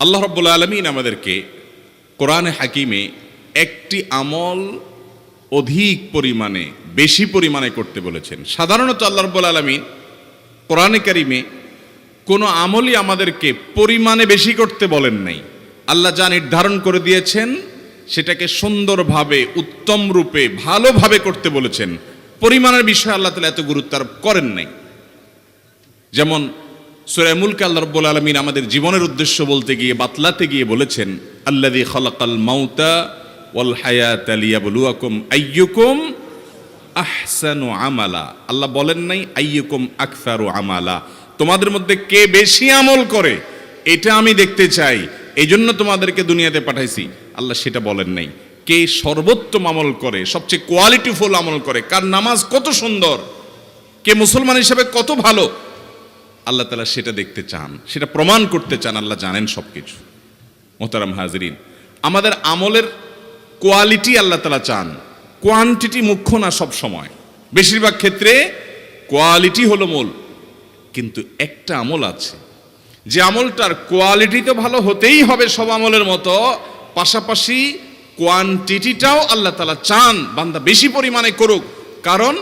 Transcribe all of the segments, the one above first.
আল্লাহ রব্বুল আলমিন আমাদেরকে কোরআনে হাকিমে একটি আমল অধিক পরিমাণে, বেশি পরিমাণে করতে বলেছেন। সাধারণত আল্লাহ রব্বুল আলমিন কোরআনে কারিমে কোনো আমলই আমাদেরকে পরিমাণে বেশি করতে বলেন নাই। আল্লাহ যা নির্ধারণ করে দিয়েছেন, সেটাকে সুন্দরভাবে, উত্তম রূপে, ভালোভাবে করতে বলেছেন। পরিমাণের বিষয়ে আল্লাহ তালা এত গুরুত্ব আরোপ করেন নাই। যেমন সুরায় মুলক আল্লাহ রব্বুল আলমিন আমাদের জীবনের উদ্দেশ্য বলতে গিয়ে, বাতলাতে গিয়ে বলেছেন আল্লাদি খলাকাল মাউতা ওয়াল হায়াত আলিয়াবলুয়াকুম আইয়ুকুম আহসানু আমালা। আল্লাহ বলেন নাই, আইয়ুকুম আকসারু আমালা। তোমাদের মধ্যে কে বেশি আমল করে, এটা আমি দেখতে চাই এই জন্য তোমাদেরকে দুনিয়াতে পাঠাইছি। আল্লাহ সেটা বলেন নাই। কে সর্বোত্তম আমল করে, সবচেয়ে কোয়ালিটিফুল আমল করে, কার নামাজ কত সুন্দর, কে মুসলমান হিসেবে কত ভালো আল্লাহ তালা সেটা দেখতে চান, সেটা প্রমাণ করতে চান, আল্লাহ জানেন সব কিছু মোহতারাম হাজরিন, আমাদের আমলের কোয়ালিটি আল্লাহ তালা চান, কোয়ান্টিটি মুখ্য না সব সময়। বেশিরভাগ ক্ষেত্রে কোয়ালিটি হলো মূল, কিন্তু একটা আমল আছে। যে আমলটার কোয়ালিটি তো ভালো হতেই হবে সব আমলের মতো, পাশাপাশি কোয়ান্টিটিটাও আল্লাহ তালা চান, বান্দা বেশি পরিমাণে করুক। কারণ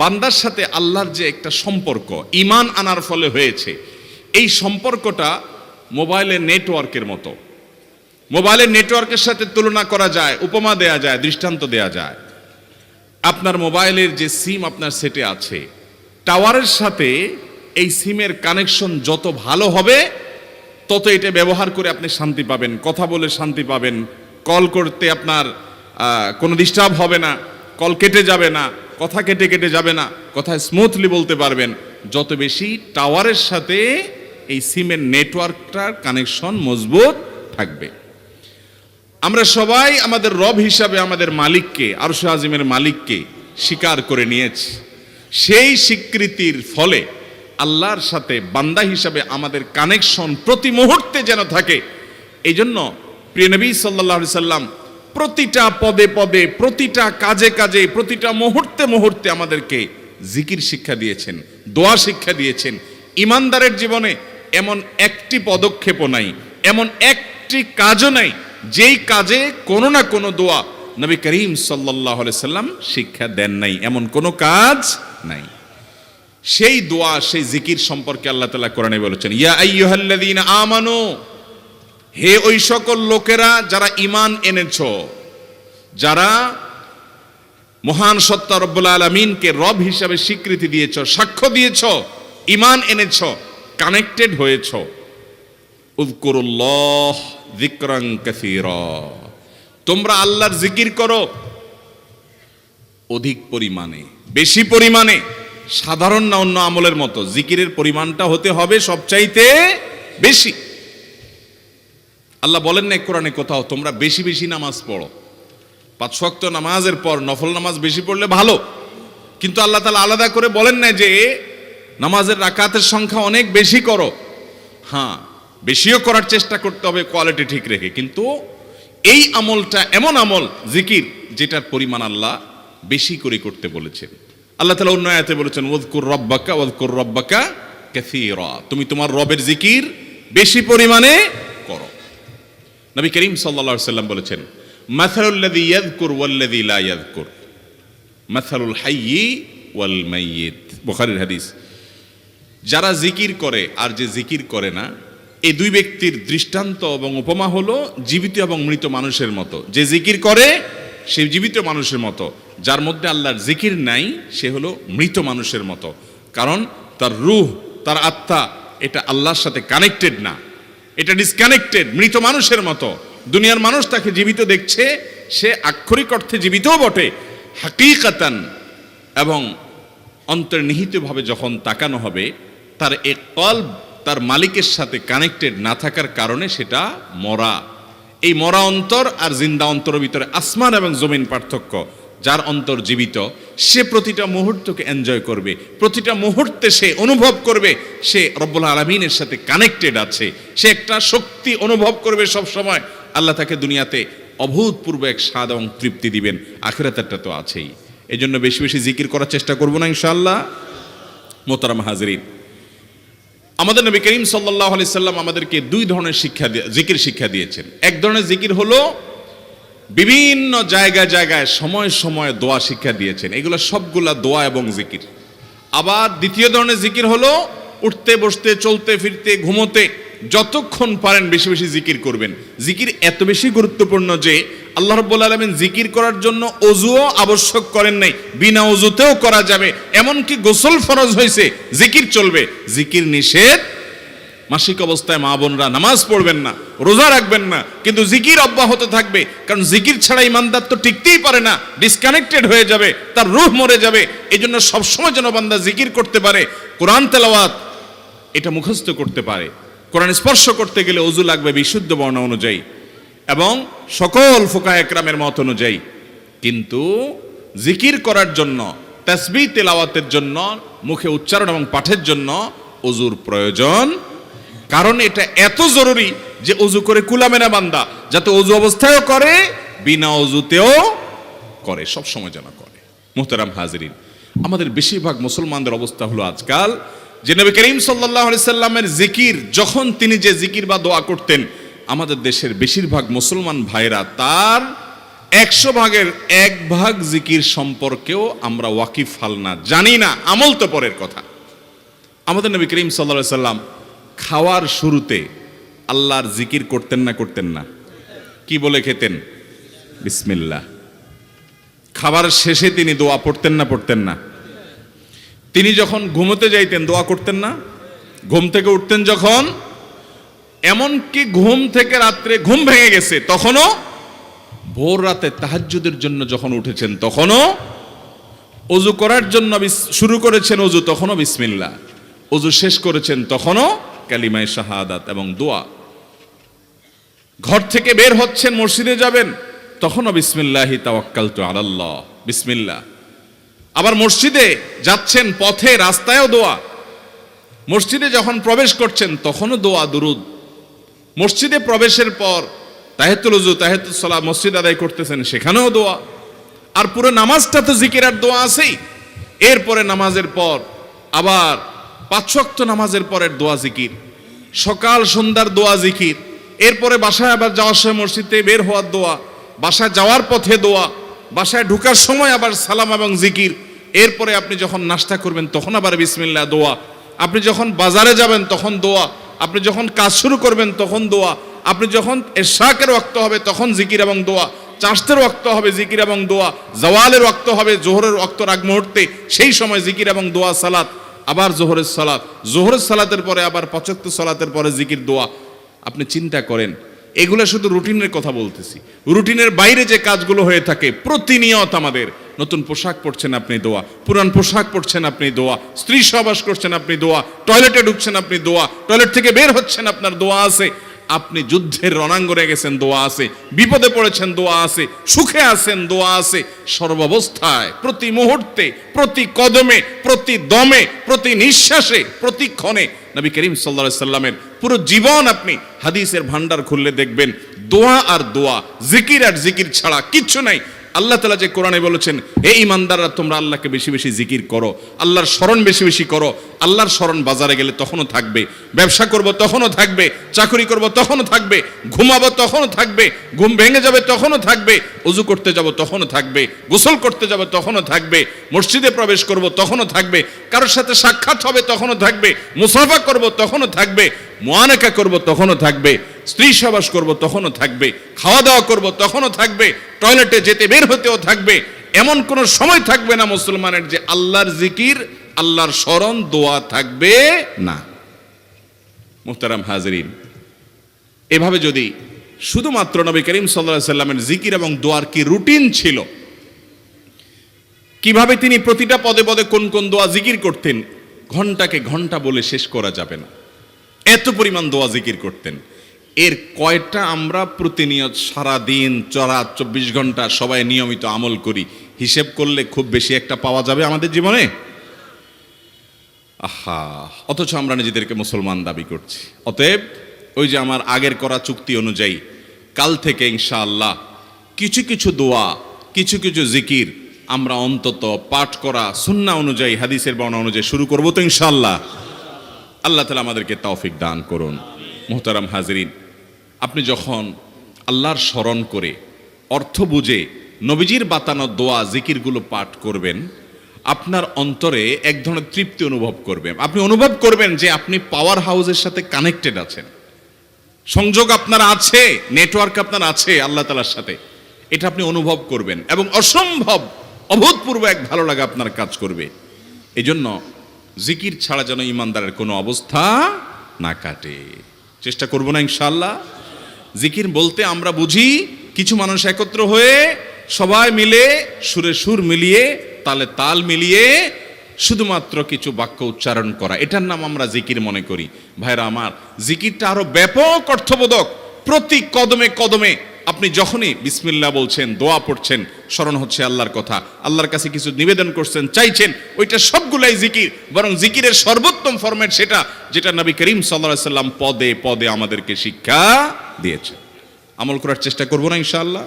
বান্দার সাথে আল্লাহর যে একটা সম্পর্ক ইমান আনার ফলে হয়েছে। এই সম্পর্কটা মোবাইলের নেটওয়ার্কের মতো। মোবাইলের নেটওয়ার্কের সাথে তুলনা করা যায়, উপমা দেয়া যায়, দৃষ্টান্ত দেয়া যায়। আপনার মোবাইলের যে সিম আপনার সেটে আছে, টাওয়ারের সাথে এই সিমের কানেকশন যত ভালো হবে, তত এটা ব্যবহার করে আপনি শান্তি পাবেন। কথা বলে শান্তি পাবেন। কল করতে আপনার কোনো ডিস্টার্ব হবে না, কল কেটে যাবে না। কথা কেটে কেটে যাবে না, কথা স্মুথলি বলতে পারবেন। যত বেশি টাওয়ারের সাথে এই সিমের নেটওয়ার্কটার কানেকশন মজবুত থাকবে। আমরা সবাই আমাদের রব হিসাবে আমাদের মালিককে, আরশ আজিমের মালিককে স্বীকার করে নিয়েছি। সেই স্বীকৃতির ফলে আল্লাহর সাথে বান্দা হিসাবে আমাদের কানেকশন প্রতি মুহূর্তে যেন থাকে এই জন্য প্রিয় নবী সাল্লাহ সাল্লাম প্রতিটা পদে পদে, প্রতিটা কাজে কাজে, প্রতিটা মুহূর্তে মুহূর্তে আমাদেরকে জিকির শিক্ষা দিয়েছেন, দোয়া শিক্ষা দিয়েছেন। ইমানদারের জীবনে এমন একটি পদক্ষেপও নাই, এমন একটি কাজও নাই, যেই কাজে কোনো না কোনো দোয়া নবী করিম সাল্লাহ সাল্লাম শিক্ষা দেন নাই, এমন কোনো কাজ নাই। সেই দোয়া, সেই জিকির সম্পর্কে আল্লাহ তালা কোরআনে বলেছেন, ইয়া আইয়ুহাল্লাযীন আমানু হে ওই সকল লোকেরা যারা ইমান এনেছ, যারা মহান সত্তা রব্বুল আলমিনকে রব হিসাবে স্বীকৃতি দিয়েছ, সাক্ষ্য দিয়েছ ইমান এনেছ কানেক্টেড হয়েছ। উযকুরুল্লাহ যিকরান কাসীরা। তোমরা আল্লাহর জিকির করো অধিক পরিমাণে, বেশি পরিমাণে, সাধারণ না অন্য আমলের মতো। জিকিরের পরিমাণটা হতে হবে সবচাইতে বেশি। আল্লাহ বলেন না কোরআনে কোথাও, তোমরা বেশি বেশি নামাজ পড়ো। পাঁচ শক্ত নামাজের পর নফল নামাজ বেশি পড়লে ভালো। কিন্তু আল্লাহ তালা আলাদা করে বলেন না যে, নামাজের রাকাতের সংখ্যা অনেক বেশি করো। হ্যাঁ বেশিও করার চেষ্টা করতে হবে, কোয়ালিটি ঠিক রেখে। কিন্তু এই আমলটা এমন আমল, জিকির, যেটার পরিমাণ আল্লাহ বেশি করে করতে বলেছেন। আল্লাহ তালা অন্য আয়াতে বলেছেন ওয়াজকুর রব্বাকা ওয়াজকুর রব্বাকা কাসীরা। তুমি তোমার রবের জিকির বেশি পরিমাণে নবী করিম সাল্লাল্লাহু সাল্লাম বলেছেন, মাসালুল্লাযী ইয়াযকুর ওয়াল্লাযী লা ইয়াযকুর, মাসালুল হাইয়্যি ওয়াল মাইয়িত। বুখারীর হাদিস, যারা জিকির করে আর যে জিকির করে না এই দুই ব্যক্তির দৃষ্টান্ত এবং উপমা হলো জীবিত এবং মৃত মানুষের মতো। যে জিকির করে, সে জীবিত মানুষের মতো। যার মধ্যে আল্লাহর জিকির নাই, সে হলো মৃত মানুষের মতো। কারণ তার রুহ, তার আত্মা, এটা আল্লাহর সাথে কানেক্টেড না। এটা ডিসকানেক্টেড মৃত মানুষের মতো। দুনিয়ার মানুষ তাকে জীবিত দেখছে, সে আক্ষরিক অর্থে জীবিতও বটে। হাকিকাতান এবং অন্তর্নিহিতভাবে যখন তাকানো হবে, তার এ কল্ব, তার মালিকের সাথে কানেক্টেড না থাকার কারণে সেটা মরা। এই মরা অন্তর আর জিন্দা অন্তরের ভিতরে আসমান এবং জমিন পার্থক্য, যার অন্তর জীবিত সে প্রতিটা মুহূর্তকে এনজয় করবে। প্রতিটা মুহূর্তে সে অনুভব করবে, সে রব্বুল আলমিনের সাথে কানেক্টেড আছে। সে একটা শক্তি অনুভব করবে সব সময় আল্লাহ তাকে দুনিয়াতে অভূতপূর্ব এক স্বাদ এবং তৃপ্তি দিবেন। আখেরাতেরটা তো আছেই। এই জন্য বেশি বেশি জিকির করার চেষ্টা করব না ইনশাআল্লাহ। মোতারাম হাজরিন, আমাদের নবী করিম সাল্লাহ আলি সাল্লাম আমাদেরকে দুই ধরনের শিক্ষা জিকির শিক্ষা দিয়েছেন। এক ধরনের জিকির হলো বিভিন্ন জায়গায় জায়গায় সময় সময় দোয়া শিক্ষা দিয়েছেন। এগুলো সবগুলা দোয়া এবং জিকির। আবার দ্বিতীয় ধরনের জিকির হলো উঠতে, বসতে, চলতে, ফিরতে, ঘুমোতে, যতক্ষণ পারেন বেশি বেশি জিকির করবেন। জিকির এত বেশি গুরুত্বপূর্ণ যে আল্লাহ রব্বুল আলমিন জিকির করার জন্য অজুও আবশ্যক করেন নাই, বিনা অজুতেও করা যাবে। এমনকি গোসল ফরজ হয়েছে জিকির চলবে। জিকির নিষেধ মাসিক অবস্থায় মা বোনরা নামাজ পড়বেন না, রোজা রাখবেন না, কিন্তু জিকির অব্যাহত থাকবে। কারণ জিকির ছাড়া ইমানদার তো টিকতেই পারে না ডিসকানেক্টেড হয়ে যাবে, তার রুহ মরে যাবে। এই জন্য সবসময় যেন বান্দা জিকির করতে পারে, কোরআন তেলাওয়াত এটা মুখস্থ করতে পারে। কোরআন স্পর্শ করতে গেলে অজু লাগবে বিশুদ্ধ বর্ণ অনুযায়ী এবং সকল ফোকা একরামের মত অনুযায়ী। কিন্তু জিকির করার জন্য তাসবি তেলাওয়াতের জন্য, মুখে উচ্চারণ এবং পাঠের জন্য অজুর প্রয়োজন কারণ এটা এত জরুরি যে অজু করে কুলামে না বান্দা, যাতে অজু অবস্থায়ও করে, বিনা অজুতেও করে, সব সময় যেন করে। মোহতারাম হাজরিন, আমাদের বেশিরভাগ মুসলমানদের অবস্থা হলো আজকাল যে নবী করিম সাল্লাহ সাল্লামের জিকির, যখন তিনি যে জিকির বা দোয়া করতেন, আমাদের দেশের বেশিরভাগ মুসলমান ভাইরা তার একশো ভাগের এক ভাগ জিকির সম্পর্কেও আমরা ওয়াকিফ হাল না, জানি না, আমল তো পরের কথা। আমাদের নবী করিম সাল্লা সাল্লাম খাওয়ার শুরুতে আল্লাহর জিকির করতেন না করতেন না। কি বলে খেতেন? বিসমিল্লাহ। খাবার শেষে তিনি দোয়া পড়তেন না পড়তেন না। তিনি যখন ঘুমোতে যাইতেন, দোয়া করতেন না। ঘুম থেকে উঠতেন যখন, এমনকি ঘুম থেকে রাত্রে ঘুম ভেঙে গেছে, তখনও ভোর রাতে তাহাজ্জুদের জন্য যখন উঠেছেন, তখনও অজু করার জন্য শুরু করেছেন অজু, তখনও বিসমিল্লা অজু শেষ করেছেন, তখনও কালিমায় শাহাদাত এবং দোয়া। ঘর থেকে বের হচ্ছেন, মসজিদে যাবেন, তখনও বিসমিল্লাহি তাওয়াক্কালতু আলাল্লাহ, বিসমিল্লাহ। আবার মসজিদে যাচ্ছেন, পথে, রাস্তায়ও দোয়া। মসজিদে যখন প্রবেশ করছেন, তখনও দোয়া দুরুদ। মসজিদে প্রবেশের পর তাহেতুল উজু, তাহেতুল সালাহ মসজিদ আদায় করতেছেন, সেখানেও দোয়া। আর পুরো নামাজটা তো জিকির আর দোয়া আছেই। এরপরে নামাজের পর আবার পাঁচশক্ত নামাজের পরের দোয়া জিকির, সকাল সন্ধ্যার দোয়া জিকির, এরপরে বাসায় আবার যাওয়ার সময় মসজিদে বের হওয়ার দোয়া, বাসায় যাওয়ার পথে দোয়া, বাসায় ঢুকার সময় আবার সালাম এবং জিকির, এরপরে আপনি যখন নাস্তা করবেন তখন আবার বিসমিল্লা দোয়া, আপনি যখন বাজারে যাবেন তখন দোয়া, আপনি যখন কাজ শুরু করবেন তখন দোয়া, আপনি যখন এরশাকের রক্ত হবে তখন জিকির এবং দোয়া, চাষতের রক্ত হবে জিকির এবং দোয়া, জওয়ালের রক্ত হবে, জোহরের রক্ত রাগ মুহূর্তে, সেই সময় জিকির এবং দোয়া সালাত আবার জোহরের সালাত। জোহরের সালাতের পরে আবার পঁচাত্তর সালাতের পরে জিকির, দোয়া। আপনি চিন্তা করেন, এগুলো শুধু রুটিনের কথা বলতেছি। রুটিনের বাইরে যে কাজগুলো হয়ে থাকে, প্রতিনিয়ত আমাদের নতুন পোশাক পরছেন আপনি দোয়া, পুরান পোশাক পরছেন আপনি দোয়া, স্ত্রী সহবাস করছেন আপনি দোয়া, টয়লেটে ঢুকছেন আপনি দোয়া, টয়লেট থেকে বের হচ্ছেন আপনার দোয়া আছে। আপনি যুদ্ধের রণাঙ্গনে গেছেন, দোয়া আছে। বিপদে পড়েছেন, দোয়া আছে। সুখে আছেন, দোয়া আছে। সর্বাবস্থায়, প্রতি মুহূর্তে, প্রতি কদমে, প্রতি দমে, প্রতি নিঃশ্বাসে, প্রতি ক্ষণে নবী করিম সাল্লা সাল্লামের পুরো জীবন আপনি হাদিসের ভান্ডার খুললে দেখবেন, দোয়া আর দোয়া, জিকির আর জিকির ছাড়া কিচ্ছু নাই। আল্লাহ তালা যে কোরআনে বলেছেন এই ইমানদাররা তোমরা আল্লাহকে বেশি বেশি জিকির করো আল্লাহর স্মরণ বেশি বেশি করো আল্লাহর স্মরণ বাজারে গেলে তখনও থাকবে ব্যবসা করব তখনও থাকবে চাকরি করব তখনও থাকবে ঘুমাবো তখনও থাকবে ঘুম ভেঙে যাবে তখনও থাকবে উজু করতে যাব তখনও থাকবে গোসল করতে যাব তখনও থাকবে মসজিদে প্রবেশ করব তখনও থাকবে কারোর সাথে সাক্ষাৎ হবে তখনও থাকবে মুসাফা করব তখনও থাকবে মোয়ানেকা করব তখনও থাকবে, স্ত্রী সবাস করব তখনও থাকবে খাওয়া দাওয়া করব তখনও থাকবে, টয়লেটে যেতে বের হতেও থাকবে, এমন কোন সময় থাকবে না মুসলমানের যে আল্লাহর জিকির, আল্লাহর স্মরণ, দোয়া থাকবে না। মুহতারাম হাজরিন, এভাবে যদি শুধুমাত্র নবী করিম সাল্লাহ সাল্লামের জিকির এবং দোয়ার কি রুটিন ছিল? কীভাবে তিনি প্রতিটা পদে পদে কোন কোন দোয়া জিকির করতেন? ঘন্টাকে ঘণ্টা বলে শেষ করা যাবে না। এত পরিমাণ দোয়া জিকির করতেন। এর কয়টা আমরা প্রতিনিয়ত সারা দিন চড়া চব্বিশ ঘণ্টা সবাই নিয়মিত আমল করি, হিসেব করলে খুব বেশি একটা পাওয়া যাবে আমাদের জীবনে? আহা, অথচ আমরা নিজেদেরকে মুসলমান দাবি করছি। অতএব, ওই যে আমার আগের করা চুক্তি অনুযায়ী, কাল থেকে ইনশাআল্লাহ কিছু কিছু দোয়া, কিছু কিছু জিকির আমরা অন্তত পাঠ করা, সুন্না অনুযায়ী, হাদিসের বর্ণনা অনুযায়ী শুরু করব তো ইনশাআল্লাহ। আল্লাহ তালা আমাদেরকে তৌফিক দান করুন। মোহতারাম হাজরিন, আপনি যখন আল্লাহর স্মরণ করে অর্থ বুঝে নবীজির বাতানো দোয়া, জিকিরগুলো পাঠ করবেন, আপনার অন্তরে এক ধরনের তৃপ্তি অনুভব করবেন। আপনি অনুভব করবেন যে আপনি পাওয়ার হাউসের সাথে কানেক্টেড আছেন। সংযোগ আপনার আছে নেটওয়ার্ক আপনার আছে আল্লাহ তালার সাথে। এটা আপনি অনুভব করবেন এবং অসম্ভব, অভূতপূর্ব এক ভালো লাগা আপনার কাজ করবে। এই জন্য জিকির ছাড়া যেন ইমানদারের কোনো অবস্থা না কাটে। চেষ্টা করব না ইনশাল্লাহ জিকির বলতে আমরা বুঝি, কিছু মানুষ একত্র হয়ে সবাই মিলে সুরে সুর মিলিয়ে, তালে তাল মিলিয়ে শুধুমাত্র কিছু বাক্য উচ্চারণ করা। এটার নাম আমরা জিকির মনে করি। ভাইরা আমার, জিকিরটা আরও ব্যাপক অর্থবোধক। প্রতি কদমে কদমে আপনি যখনই বিসমিল্লা বলছেন, দোয়া পড়ছেন, স্মরণ হচ্ছে আল্লাহর কথা। আল্লাহর কাছে কিছু নিবেদন করছেন, চাইছেন, ওইটা সবগুলাই জিকির। বরং জিকিরের সর্বোত্তম ফরম্যাট সেটা, যেটা নবী করিম সাল্লাহ সাল্লাম পদে পদে আমাদেরকে শিক্ষা দিয়েছে আমল করার চেষ্টা করব না ইনশাআল্লাহ?